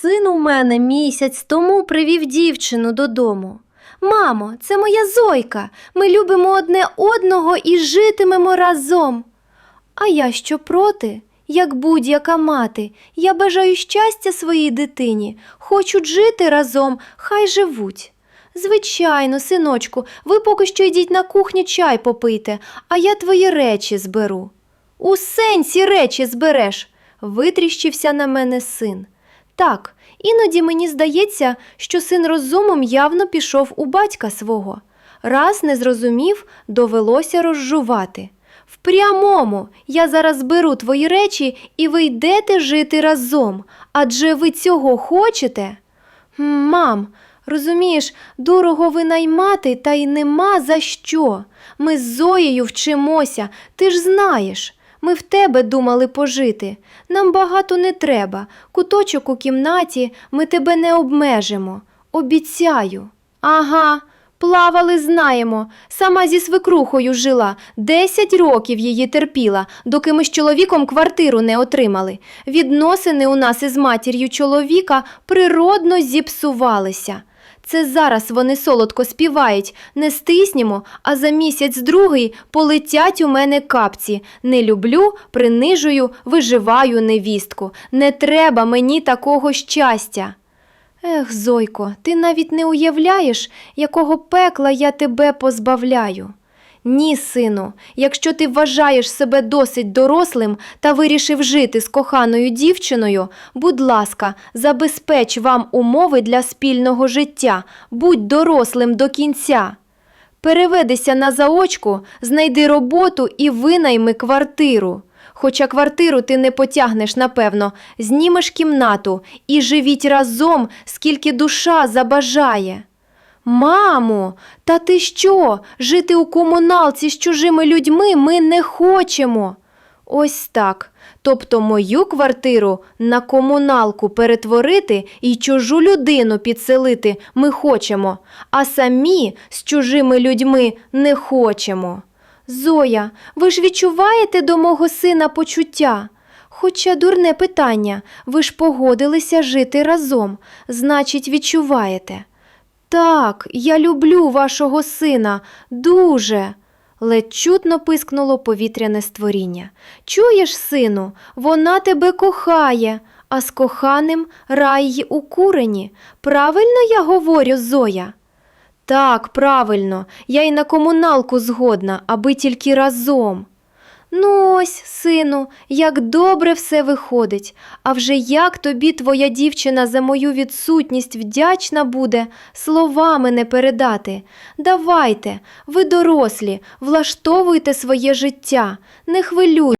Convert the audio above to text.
Син у мене місяць тому привів дівчину додому. Мамо, це моя зойка. Ми любимо одне одного і житимемо разом. А я що проти? Як будь-яка мати, я бажаю щастя своїй дитині, хочуть жити разом, хай живуть. Звичайно, синочку, ви поки що йдіть на кухню чай попийте, а я твої речі зберу. У сенсі речі збереш, витріщився на мене син. Так, іноді мені здається, що син розумом явно пішов у батька свого. Раз не зрозумів, довелося розжувати. В прямому я зараз зберу твої речі і ви йдете жити разом. Адже ви цього хочете? Мам, розумієш, дорого винаймати, та й нема за що. Ми з Зоєю вчимося, ти ж знаєш. Ми в тебе думали пожити. Нам багато не треба. Куточок у кімнаті, ми тебе не обмежимо. Обіцяю. Ага, плавали, знаємо. Сама зі свекрухою жила. Десять років її терпіла, доки ми з чоловіком квартиру не отримали. Відносини у нас із матір'ю чоловіка природно зіпсувалися. Це зараз вони солодко співають, не стиснімо, а за місяць другий полетять у мене капці. Не люблю, принижую, виживаю невістку. Не треба мені такого щастя. Ех, Зойко, ти навіть не уявляєш, якого пекла я тебе позбавляю. Ні, сину, якщо ти вважаєш себе досить дорослим та вирішив жити з коханою дівчиною, будь ласка, забезпеч вам умови для спільного життя, будь дорослим до кінця. Переведися на заочку, знайди роботу і винайми квартиру. Хоча квартиру ти не потягнеш, напевно, знімеш кімнату і живіть разом, скільки душа забажає. Мамо, та ти що? Жити у комуналці з чужими людьми ми не хочемо. Ось так. Тобто мою квартиру на комуналку перетворити і чужу людину підселити ми хочемо, а самі з чужими людьми не хочемо. Зоя, ви ж відчуваєте до мого сина почуття? Хоча дурне питання, ви ж погодилися жити разом, значить, відчуваєте. Так, я люблю вашого сина, дуже. Ледь чутно пискнуло повітряне створіння. Чуєш, сину, вона тебе кохає, а з коханим рай й у курені. Правильно я говорю, Зоя? Так, правильно, я й на комуналку згодна, аби тільки разом. Ну ось, сину, як добре все виходить. А вже як тобі твоя дівчина за мою відсутність вдячна буде, словами не передати. Давайте, ви дорослі, влаштовуйте своє життя, не хвилюйтесь.